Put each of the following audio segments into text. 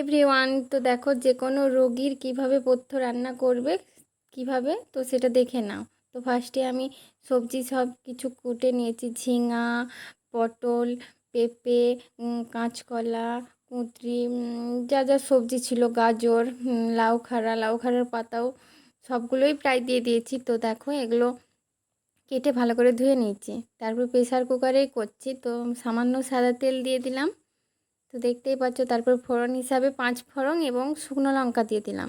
Everyone তো দেখো যে কোনো রোগীর কীভাবে পথ্য রান্না করবে কীভাবে তো সেটা দেখে নাও। তো ফার্স্টে আমি সবজি সব কিছু কুটে নিয়েছি ঝিঙা পটল পেঁপে কাঁচকলা উম, যা যা সবজি ছিল গাজর লাউ খাড়া লাউ খাড়ার পাতাও সবগুলোই প্রায় দিয়ে দিয়েছি। তো দেখো এগুলো কেটে ভালো করে ধুয়ে নিয়েছি। তারপর প্রেসার কুকারেই করছি তো সামান্য সাদা তেল দিয়ে দিলাম। তো দেখতেই পাচ্ছ, তারপর ফোড়ন হিসাবে পাঁচ ফোড়ন এবং শুকনো লঙ্কা দিয়ে দিলাম।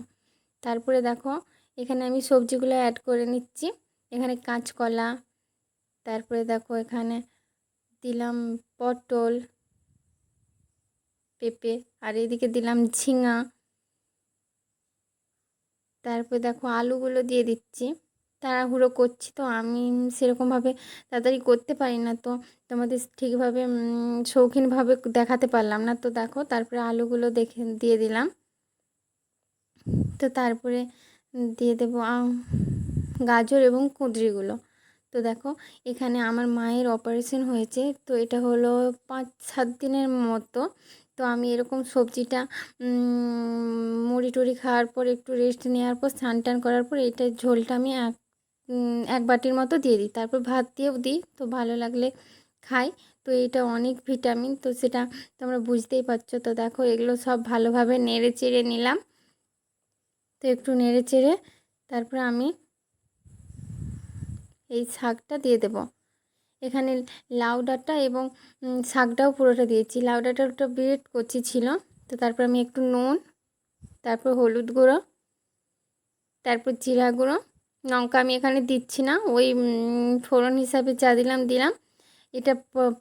তারপরে দেখো, এখানে আমি সবজিগুলো অ্যাড করে নিচ্ছি। এখানে কাঁচকলা, তারপরে দেখো, এখানে দিলাম পটল, পেঁপে, আর এদিকে দিলাম ঝিঙা। তারপরে দেখো, আলুগুলো দিয়ে দিচ্ছি। তাড়াহুড়ো করছি। তো আমি সেরকমভাবে তাড়াতাড়ি করতে পারি না। তো তোমাদের ঠিকভাবে শৌখিনভাবে দেখাতে পারলাম না। তো দেখো তারপরে আলুগুলো দেখে, দিয়ে দিলাম। তো তারপরে দিয়ে দেবো গাজর এবং কুঁদরিগুলো। তো দেখো এখানে আমার মায়ের অপারেশন হয়েছে। তো এটা হলো পাঁচ, সাত দিনের মতো। তো আমি এরকম সবজিটা মুড়ি টুড়ি খাওয়ার পর, একটু রেস্ট নেওয়ার পর স্নান টান করার পর এটা ঝোলটা আমি এক এক বাটির মতো দিয়ে দিই। তারপর ভাত দিয়েও দিই, তো ভালো লাগলে খাই। তো এটা অনেক ভিটামিন, তো সেটা তোমরা বুঝতেই পারছ। তো দেখো, এগুলো সব ভালোভাবে নেড়ে চেড়ে নিলাম। তো একটু নেড়ে চেড়ে তারপর আমি এই শাকটা দিয়ে দেব। এখানে লাউ ডাঁটা এবং শাকটাও পুরোটা দিয়েছি। লাউ ডাঁটাটা বিট কচি ছিল, তো তারপর আমি একটু নুন, তারপর হলুদ গুঁড়ো, তারপর জিরা গুঁড়ো লঙ্কা আমি এখানে দিচ্ছি না। ওই ফোড়ন হিসাবে যা দিলাম দিলাম। এটা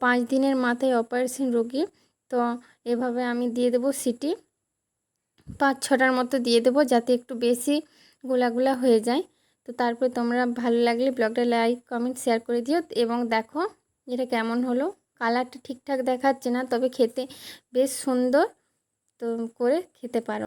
পাঁচ দিনের মাথায় অপারেশন রোগী। তো এভাবে আমি দিয়ে দেবো সিটি। পাঁচ ছটার মতো দিয়ে দেবো যাতে একটু বেশি গোলাগুলা হয়ে যায়। তো তারপর তোমরা ভালো লাগলে ব্লগটা লাইক, কমেন্ট শেয়ার করে দিও এবং দেখো এটা কেমন হলো। কালারটা ঠিকঠাক দেখাচ্ছে না, তবে খেতে বেশ সুন্দর। তো করে খেতে পারো।